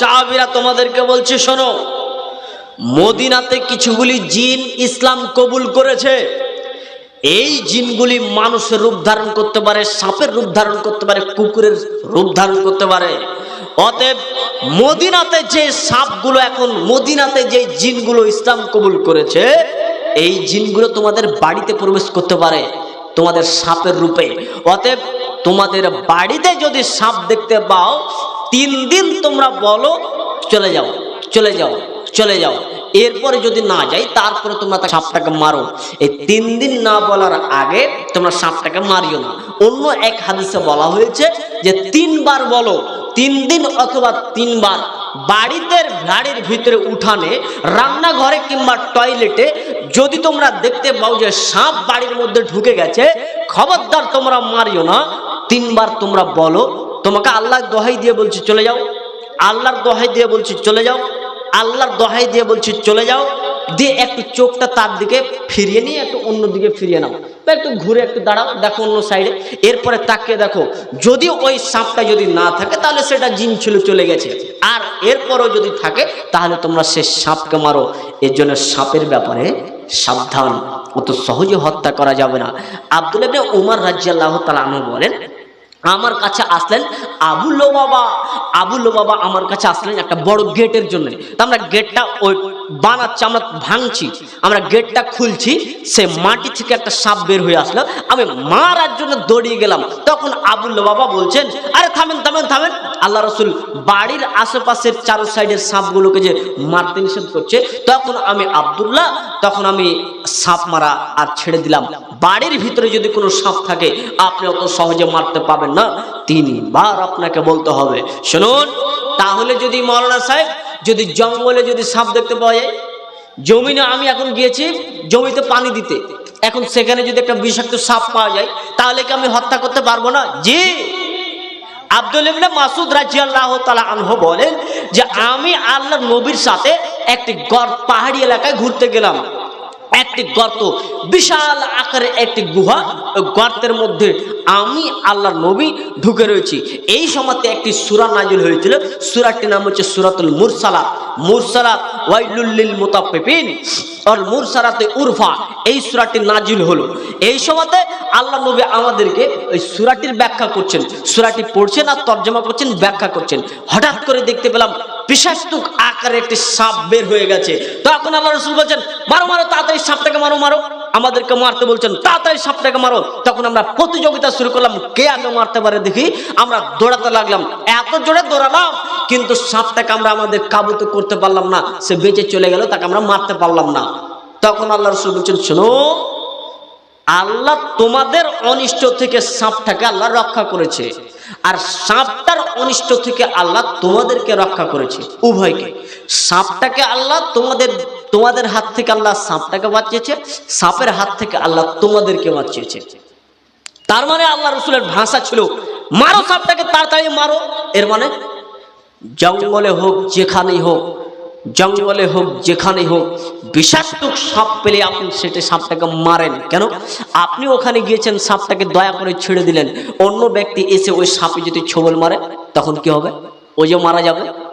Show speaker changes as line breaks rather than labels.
সাহাবিরা তোমাদেরকে বলছি, শোনো, মদিনাতে কিছুগুলি জিন ইসলাম কবুল করেছে। এই জিনগুলি মানুষের রূপ ধারণ করতে পারে, সাপের রূপ ধারণ করতে পারে, কুকুরের রূপ ধারণ করতে পারে। অতএব মদিনাতে যে সাপগুলো, এখন মদিনাতে যে জিনগুলো ইসলাম কবুল করেছে, এই জিনগুলো তোমাদের বাড়িতে প্রবেশ করতে পারে, তোমাদের সাপের রূপে। অতএব তোমাদের বাড়িতে যদি সাপ দেখতে পাও, তিন দিন তোমরা বলো, চলে যাও চলে যাও চলে যাও। এরপরে যদি না যাই, তারপরে তোমরা সাপটাকে মারো। এই তিন দিন না বলার আগে তোমরা সাপটাকে মারিও না। অন্য এক হাদিসে বলা হয়েছে যে, তিনবার বলো, তিন দিন অথবা তিনবার। বাড়িতে বাড়ির ভিতরে উঠানে, রান্নাঘরে কিংবা টয়লেটে যদি তোমরা দেখতে পাও যে সাপ বাড়ির মধ্যে ঢুকে গেছে, খবরদার তোমরা মারিও না। তিনবার তোমরা বলো, তোমাকে আল্লাহ দোহাই দিয়ে বলছি, চলে যাও। আল্লাহর দোহাই দিয়ে বলছি, চলে যাও। আল্লাহর দোহাই দিয়ে বলছি, চলে যাও। দিয়ে একটু চোখটা তার দিকে ফিরিয়ে নিয়ে একটু অন্য দিকে ফিরিয়ে নাও। বা একটু ঘুরে একটু দাঁড়াও, দেখো অন্য সাইডে। এরপরে তাকিয়ে দেখো, যদি ওই সাপটা যদি না থাকে, তাহলে সেটা জিন ছিল চলে গেছে। আর এরপরও যদি থাকে, তাহলে তোমরা সে সাপকে মারো। এর জন্য সাপের ব্যাপারে সাবধান, অত সহজে হত্যা করা যাবে না। আব্দুল উমর রাজিয়াল্লাহ তালা বলেন আমার কাছে আসলেন আবুল বাবা আবুল বাবা আমার কাছে আসলেন একটা বড় গেটের জন্য। তা আমরা গেটটা ওই বানাচ্ছি, আমরা ভাঙছি। আমরা গেটটা খুলছি, সে মাটি থেকে একটা সাপ বের হয়ে আসলো। আমি মারার জন্য দৌড়িয়ে গেলাম। তখন আবুল বাবা বলছেন, আরে থামেন থামেন থামেন। আল্লাহ রসুল বাড়ির আশেপাশের চারো সাইডের সাপগুলোকে যে মারতে নিষেধ করছে, তখন আমি আবদুল্লাহ, তখন আমি সাপ মারা আর ছেড়ে দিলাম। বাড়ির ভিতরে যদি কোনো সাপ থাকে, আপনি অত সহজে মারতে পাবেন না, তিনবার আপনাকে বলতে হবে। শুনুন, তাহলে যদি মৌলানা সাহেব, যদি জঙ্গলে যদি সাপ দেখতে পাওয়া যায়, জমিনে আমি এখন গিয়েছি জমিতে পানি দিতে। এখন সেখানে যদি একটা বিষাক্ত সাপ পাওয়া যায়, তাহলে কি আমি হত্যা করতে পারব না? জি। আব্দুল ইবনে মাসুদ রাজিয়াল্লাহু তাআলা আনহু বলেন যে, আমি আল্লাহর নবীর সাথে একটি গড় পাহাড়ি এলাকায় ঘুরতে গেলাম। একটি গর্ত, বিশাল আকারের একটি গুহা গর্তের মধ্যে আমি আল্লাহ নবী ঢুকে রয়েছি। এই সময়তে একটি সুরা নাজিল হয়েছিল। সুরাটির নাম হচ্ছে সুরাতুল মুরসালাত। মুরসালাত ওয়াইলুল্লিল মুতাফফিফিন। আর মুরসালাতে উরফা। এই সুরাটি নাজিল হলো। এই সময়তে আল্লাহ নবী আমাদেরকে ওই সুরাটির ব্যাখ্যা করছেন। সুরাটি পড়ছেন আর তর্জমা করছেন, ব্যাখ্যা করছেন। হঠাৎ করে দেখতে পেলাম পিশাস্তুক আকারে একটি সাপ বের হয়ে গেছে। তখন আল্লাহ রসুল বলছেন, মারো মারো, তাড়াতাড়ি সাপটাকে মারো মারো। আমাদেরকে মারতে বলছেন, তাড়াতাড়ি সাপটাকে মারো। তখন আমরা প্রতিযোগিতা শুরু করলাম, কে আগে মারতে পারে দেখি? আমরা দৌড়াতে লাগলাম, এত জোরে দৌড়ালাম, কিন্তু সাপটাকে আমরা আমাদের কাবুতে করতে পারলাম না। সে বেঁচে চলে গেল, তাকে আমরা মারতে পারলাম না। তখন আল্লাহ রসুল বলছেন, শোনো, আল্লাহ তোমাদের অনিষ্ট থেকে সাপটাকে আল্লাহ রক্ষা করেছে। আর সাপটার অনিষ্ট থেকে আল্লাহ তোমাদেরকে রক্ষা করেছে। উভয়কে। সাপটাকে আল্লাহ তোমাদের তোমাদের হাত থেকে আল্লাহ সাপটাকে বাঁচিয়েছে, সাপের হাত থেকে আল্লাহ তোমাদেরকে বাঁচিয়েছে। তার মানে আল্লাহ রসুলের ভাষা ছিল, মারো সাপটাকে, তাড়াতাড়ি মারো। এর মানে জঙ্গলে হোক, যেখানেই হোক জঙ্গলে হোক, যেখানে হোক, বিষাক্ত সাপ পেলে আপনি সেটা সাপটাকে মারেন। কেন? আপনি ওখানে গিয়েছেন, সাপটাকে দয়া করে ছেড়ে দিলেন। অন্য ব্যক্তি এসে ওই সাপে যদি ছোবল মারে, তখন কি হবে? ও যে মারা যাবে।